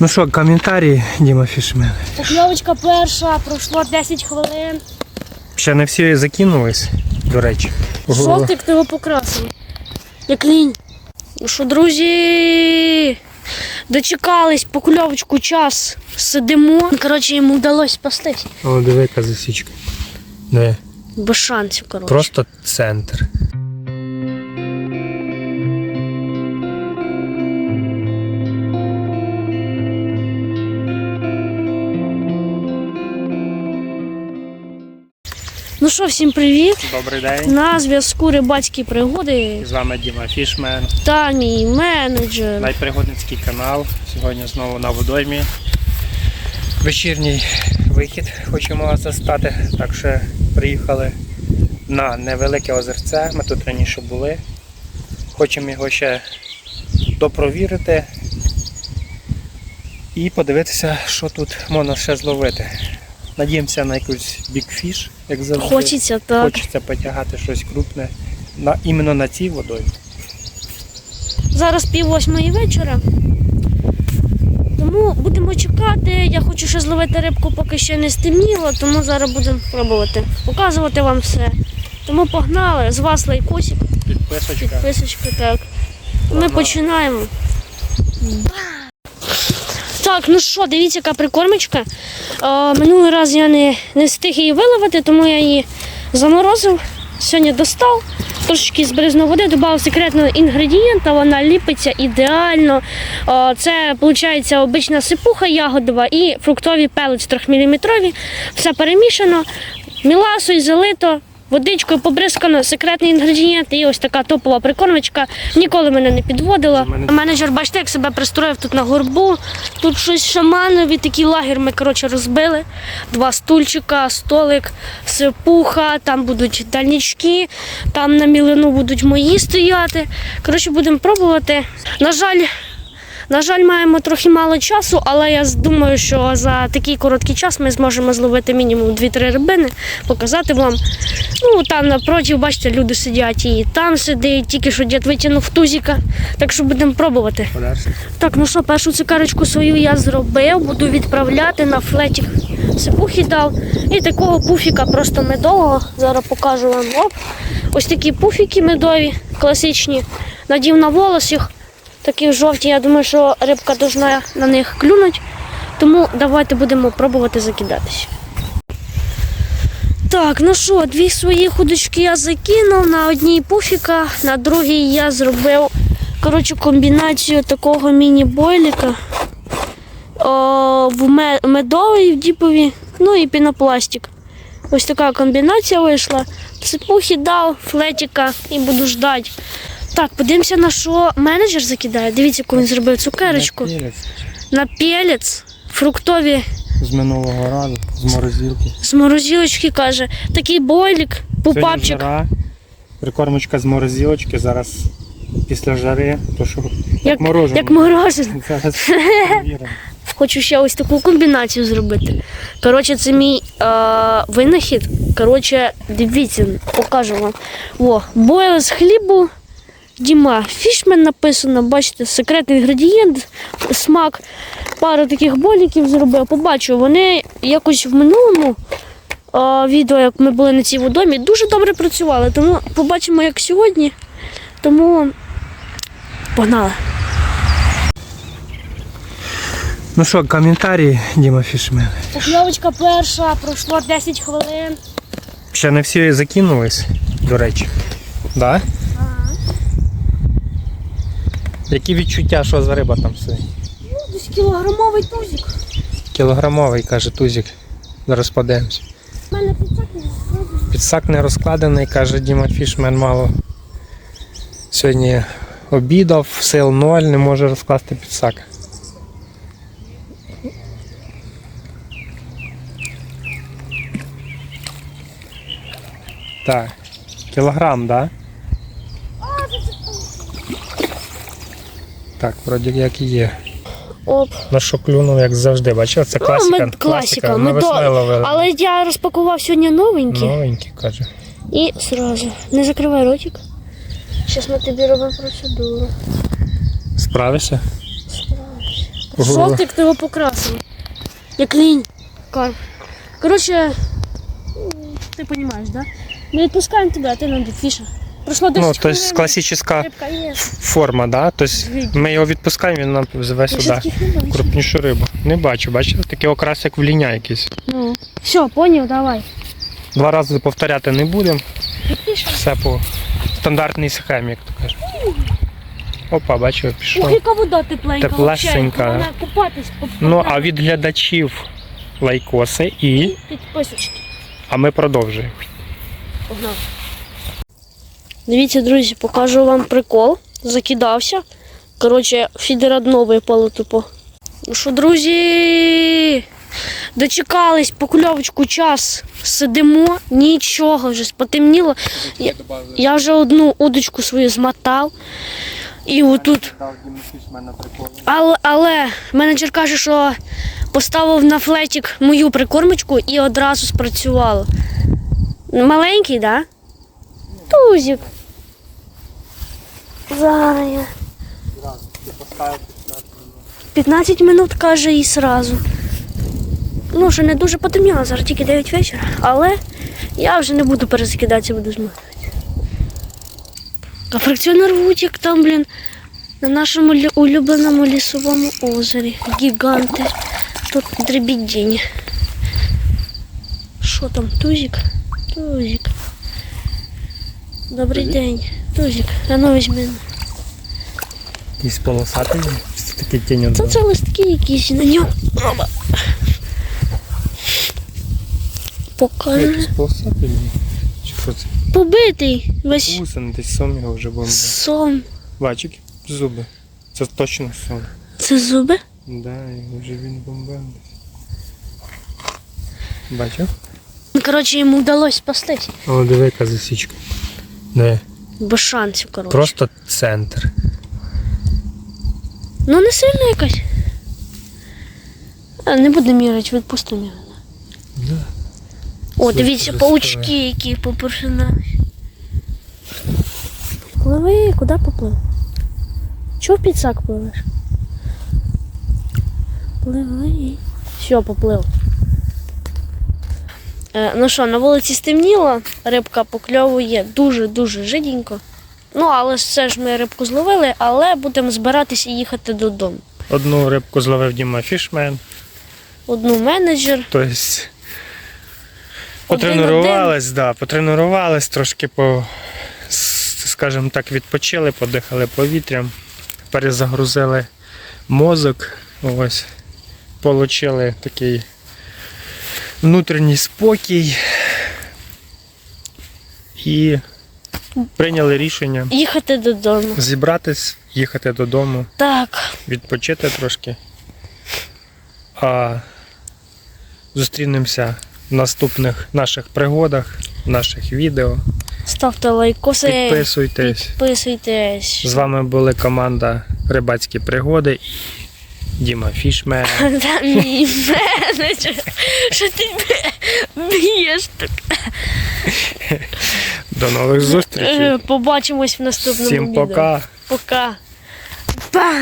Ну що, коментарі, Діма Фішмен. Покльовочка перша, пройшло 10 хвилин. Ще не всі закинулись, до речі. Ого. Жовтик ти його покрасив. Як лінь. Ну що, друзі, дочекались покльовочку час. Сидимо. Коротше, йому вдалося спастись. О, диви, яка засічка. Диви. Без шансів, коротше. Просто центр. Ну що, всім привіт. Добрий день. На зв'язку рибацькі пригоди З вами Діма Фішмен. та мій менеджер. Найпригодницький канал. Сьогодні знову на водоймі. Вечірній вихід хочемо вас застати. Так що приїхали на невелике озерце. Ми тут раніше були. Хочемо його ще допровірити і подивитися, що тут можна ще зловити. Надіємося на якусь бікфіш, як завжди. Хочеться так. Хочеться потягати щось крупне на, іменно на цій водоймі. Зараз пів восьмої вечора. Тому будемо чекати. Я хочу ще зловити рибку, поки ще не стемніло, тому зараз будемо пробувати показувати вам все. Тому погнали. З вас лайкосик, Підписочка. підписочка, так. Ми починаємо. Так, ну що, дивіться, яка прикормочка. Е, минулий раз я не, не встиг її виловити, тому я її заморозив. Сьогодні достав, трошечки збризну води, додав секретного інгредієнта, вона ліпиться ідеально. Е, Це виходить обична сипуха ягодова і фруктові пелець 3-мм. Все перемішано, міласою залито. Водичкою побризкано, секретний інгредієнт і ось така топова прикормочка. Ніколи мене не підводила. Менеджер, бачите, як себе пристроїв тут на горбу. Тут щось шаманові, такий лагер ми коротше розбили. Два стульчика, столик, сипуха, там будуть дальнички, там на мілину будуть мої стояти. Коротше, будемо пробувати. На жаль, на жаль, маємо трохи мало часу, але я думаю, що за такий короткий час ми зможемо зловити мінімум 2-3 рибини, показати вам. Ну, там напроти, бачите, люди сидять і там сидить, тільки що дід витягнув тузіка. Так що будемо пробувати. Так, ну що, першу цукерочку свою я зробив, буду відправляти на флетік. Сипухи дав. І такого пуфіка просто медового. Зараз покажу вам. Оп. Ось такі пуфіки медові, класичні. Надів на волос їх. Такі жовті, я думаю, що рибка должна на них клюнути. Тому давайте будемо пробувати закидатися. Так, ну що, дві свої худочки я закинув, на одній пуфіка, на другій я зробив коротше, комбінацію такого міні-бойліка в медовий, в діпові, ну і пінопластик. Ось така комбінація вийшла. Сипухи дав, флетіка і буду ждати. Так, подивимося, на що менеджер закидає. Дивіться, яку він зробив цукерочку. Перець. На пелець, фруктові З минулого разу, з морозилки. з морозилочки каже. Такий бойлік, пупапчик. Жара, прикормочка з морозилочки, зараз після жари, то що як, Як, мороженое. як морожене. Зараз перевіримо. Хочу ще ось таку комбінацію зробити. Коротше, це мій е, винахід. Коротше, дивіться, покажу вам. О, бойл з хлібу. Діма, фішмен написано, бачите, секретний інгредієнт, смак. Пару таких боліків зробив. Побачу, вони якось в минулому е, відео, як ми були на цій водомі, дуже добре працювали. Тому побачимо, як сьогодні. Тому погнали. Ну що, коментарі, Діма Фішмен. Покльовочка перша, пройшло 10 хвилин. Ще не всі закинулись, до речі. Да? Які відчуття, що за риба там сидить? Десь кілограмовий тузик. Кілограмовий, каже Тузик. Зараз подивимось. У мене підсак не розкладений. Підсак не розкладений, каже Діма Фішмен мало. Сьогодні обідав, сил ноль, не може розкласти підсак. Так, кілограм, да? Так, вроді як і є. Оп. На що клюнув, як завжди. Бачив, це класика. Ну, ми, класика. Ми Ми до... ловили. Але я розпакував сьогодні новенькі. Новенький, каже. І сразу. Не закривай ротик. Зараз ми тобі робимо процедуру. Справишся? Ого. Жовтик ти його покрасив. Як лінь. Кар. Коротше, ти розумієш, да? Ми відпускаємо тебе, а ти нам фіша. Пройшло 10 Ну, то хвилин. есть Рибка є. форма, да? Тобто ми його відпускаємо, він нам зве сюди таких крупнішу рибу. Не бачу, бачите? Такий окрас, як в ліня якийсь. Ну. Все, поняв, давай. Два рази повторяти не будемо. Все по стандартній схемі, як то кажуть. Опа, бачу, Ох, пішло. яка вода тепленька. Теплесенька. купатись. Ну, а від глядачів лайкоси і. Підписочки. А ми продовжуємо. Погнали. Дивіться, друзі, покажу вам прикол. Закидався. Коротше, фідера дно випало тупо. Ну що, друзі, дочекались покльовочку час. Сидимо, нічого, вже потемніло. Я, я вже одну удочку свою змотав. І отут. Але, але менеджер каже, що поставив на флетік мою прикормочку і одразу спрацювало. Маленький, так? Да? Тузик. Зараз я. 15 минут каже і сразу. Ну, ще не дуже потемніло, зараз тільки 9 вечора, але я вже не буду перезакидатися, буду змотувати. А фракціонер Вутік там, блін, на нашому улюбленому лісовому озері. Гіганти. Тут дребідінь. Що там, тузик? Тузик. Добрий день. Тузик. А ну візьми. Якийсь полосатий, чи такий тінь Це, це листки якісь на ньому. Оба. Покажи. Якийсь полосатий. Чи що це? Побитий весь Гусен, десь сом його вже бомбив. сон. Бачик, зуби. Це точно сон. Це зуби? Да, його вже він бомбив. Бачив? Коротше, йому вдалося спастись. О, диви, яка засічка. Не. Без шансів, коротше. Просто центр. Ну не сильно якась. А, не буде мірити, відпустимо його. Да. О, дивіться, паучки, які попершинались. Пливи, куди поплив? Чого в підсак пливеш? Пливи. Все, поплив. Е, ну що, на вулиці стемніло, рибка покльовує дуже-дуже жиденько. Ну, але все ж ми рибку зловили, але будемо збиратися і їхати додому. Одну рибку зловив Діма Фішмен. Одну менеджер. Тобто потренувались, да, потренувались, трошки по, скажімо так, відпочили, подихали повітрям, перезагрузили мозок. Ось. Получили такий внутрішній спокій і прийняли рішення Їхати додому. зібратись, їхати додому, Так. відпочити трошки. А зустрінемося в наступних наших пригодах, наших відео. Ставте лайкоси. Підписуйтесь. Підписуйтесь. З вами були команда Рибацькі пригоди Діма Фішмен. Та мій менеджер. Що ти б'єш так? До нових зустрічей. Е, Побачимось в наступному Всім відео. пока. Пока. Па!